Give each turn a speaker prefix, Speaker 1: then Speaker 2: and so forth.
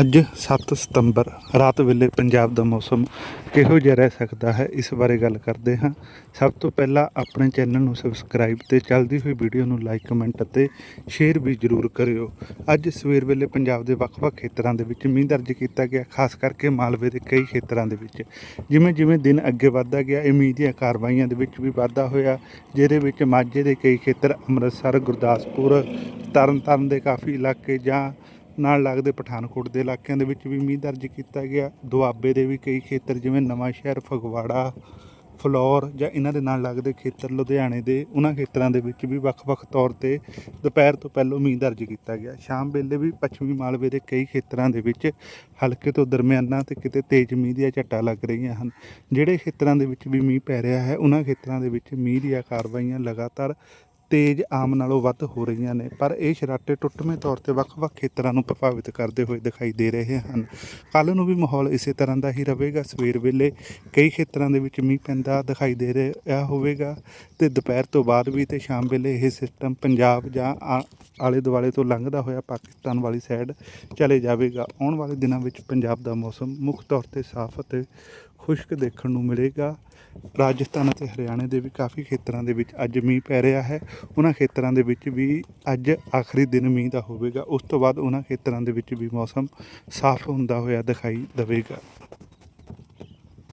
Speaker 1: ਅੱਜ 7 ਸਤੰਬਰ, ਰਾਤ ਵੇਲੇ ਪੰਜਾਬ ਦਾ ਮੌਸਮ ਕਿਹੋ ਜਿਹਾ ਰਹਿ ਸਕਦਾ ਹੈ, ਇਸ ਬਾਰੇ ਗੱਲ ਕਰਦੇ ਹਾਂ। ਸਭ ਤੋਂ ਪਹਿਲਾਂ ਆਪਣੇ ਚੈਨਲ ਨੂੰ ਸਬਸਕ੍ਰਾਈਬ ਤੇ ਚੱਲਦੀ ਹੋਈ ਵੀਡੀਓ ਨੂੰ ਲਾਈਕ ਕਮੈਂਟ ਅਤੇ ਸ਼ੇਅਰ ਵੀ ਜ਼ਰੂਰ ਕਰਿਓ। ਅੱਜ ਸਵੇਰ ਵੇਲੇ ਪੰਜਾਬ ਦੇ ਵੱਖ-ਵੱਖ ਖੇਤਰਾਂ ਦੇ ਵਿੱਚ ਮੀਂਹ ਦਰਜ ਕੀਤਾ ਗਿਆ, ਖਾਸ ਕਰਕੇ ਮਾਲਵੇ ਦੇ ਕਈ ਖੇਤਰਾਂ ਦੇ ਵਿੱਚ। ਜਿਵੇਂ ਜਿਵੇਂ ਦਿਨ ਅੱਗੇ ਵੱਧਦਾ ਗਿਆ, ਇਹ ਮੀਂਹ ਦੀਆਂ ਕਾਰਵਾਈਆਂ ਦੇ ਵਿੱਚ ਵੀ ਵਾਧਾ ਹੋਇਆ, ਜਿਹਦੇ ਵਿੱਚ ਮਾਝੇ ਦੇ ਕਈ ਖੇਤਰ ਅੰਮ੍ਰਿਤਸਰ, ਗੁਰਦਾਸਪੁਰ, ਤਰਨਤਾਰਨ ਦੇ ਕਾਫੀ ਇਲਾਕੇ ਜਾਂ ਨਾਲ ਲੱਗਦੇ ਪਠਾਨਕੋਟ ਦੇ ਇਲਾਕਿਆਂ ਦੇ ਵਿੱਚ ਵੀ ਮੀਂਹ ਦਰਜ ਕੀਤਾ ਗਿਆ। ਦੁਆਬੇ ਦੇ ਵੀ ਕਈ ਖੇਤਰ ਜਿਵੇਂ ਨਵਾਂ ਸ਼ਹਿਰ, ਫਗਵਾੜਾ, ਫਲੌਰ ਜਾਂ ਇਹਨਾਂ ਦੇ ਨਾਲ ਲੱਗਦੇ ਖੇਤਰ ਲੁਧਿਆਣੇ ਦੇ, ਉਹਨਾਂ ਖੇਤਰਾਂ ਦੇ ਵਿੱਚ ਵੀ ਵੱਖ-ਵੱਖ ਤੌਰ ਤੇ ਦੁਪਹਿਰ ਤੋਂ ਪਹਿਲਾਂ ਮੀਂਹ ਦਰਜ ਕੀਤਾ ਗਿਆ। ਸ਼ਾਮ ਵੇਲੇ ਵੀ ਪੱਛਮੀ ਮਾਲਵੇ ਦੇ ਕਈ ਖੇਤਰਾਂ ਦੇ ਵਿੱਚ ਹਲਕੇ ਤੋਂ ਦਰਮਿਆਨਾ ਤੇ ਕਿਤੇ ਤੇਜ਼ ਮੀਂਹ ਦੀਆਂ ਝੱਟਾਂ ਲੱਗ ਰਹੀਆਂ ਹਨ। ਜਿਹੜੇ ਖੇਤਰਾਂ ਦੇ ਵਿੱਚ ਵੀ ਮੀਂਹ ਪੈ ਰਿਹਾ ਹੈ, ਉਹਨਾਂ ਖੇਤਰਾਂ ਦੇ ਵਿੱਚ ਮੀਂਹ ਦੀਆਂ ਕਾਰਵਾਈਆਂ ਲਗਾਤਾਰ ਤੇਜ਼ ਆਮ ਨਾਲੋਂ ਵੱਧ ਹੋ ਰਹੀਆਂ ਨੇ, ਪਰ ਇਹ ਸ਼ਰਾਟੇ ਟੁੱਟਵੇਂ ਤੌਰ ਤੇ ਵੱਖ-ਵੱਖ ਖੇਤਰਾਂ ਨੂੰ ਪ੍ਰਭਾਵਿਤ ਕਰਦੇ ਹੋਏ ਦਿਖਾਈ ਦੇ ਰਹੇ ਹਨ। ਕੱਲ ਨੂੰ ਵੀ ਮਾਹੌਲ ਇਸੇ ਤਰ੍ਹਾਂ ਦਾ ਹੀ ਰਹੇਗਾ। ਸਵੇਰ ਵੇਲੇ ਕਈ ਖੇਤਰਾਂ ਦੇ ਵਿੱਚ ਮੀਂਹ ਪੈਂਦਾ ਦਿਖਾਈ ਦੇ ਰਿਹਾ ਹੋਵੇਗਾ ਤੇ ਦੁਪਹਿਰ ਤੋਂ ਬਾਅਦ ਵੀ ਤੇ ਸ਼ਾਮ ਵੇਲੇ ਇਹ ਸਿਸਟਮ ਪੰਜਾਬ ਜਾਂ ਆਲੇ ਦੁਆਲੇ ਤੋਂ ਲੰਘਦਾ ਹੋਇਆ ਪਾਕਿਸਤਾਨ ਵਾਲੀ ਸਾਈਡ ਚਲੇ ਜਾਵੇਗਾ। ਆਉਣ ਵਾਲੇ ਦਿਨਾਂ ਵਿੱਚ ਪੰਜਾਬ ਦਾ ਮੌਸਮ ਮੁੱਖ ਤੌਰ ਤੇ ਸਾਫ਼ ਅਤੇ ਖੁਸ਼ਕ ਦੇਖਣ ਨੂੰ ਮਿਲੇਗਾ। ਰਾਜਸਥਾਨ ਅਤੇ ਹਰਿਆਣਾ ਦੇ ਵੀ ਕਾਫੀ ਖੇਤਰਾਂ ਦੇ ਵਿੱਚ ਅੱਜ ਮੀਂਹ ਪੈ ਰਿਹਾ ਹੈ। ਉਹਨਾਂ ਖੇਤਰਾਂ ਦੇ ਵਿੱਚ ਵੀ ਅੱਜ ਆਖਰੀ ਦਿਨ ਮੀਂਹ ਦਾ ਹੋਵੇਗਾ। ਉਸ ਤੋਂ ਬਾਅਦ ਉਹਨਾਂ ਖੇਤਰਾਂ ਦੇ ਵਿੱਚ ਵੀ ਮੌਸਮ ਸਾਫ਼ ਹੁੰਦਾ ਹੋਇਆ ਦਿਖਾਈ ਦੇਵੇਗਾ।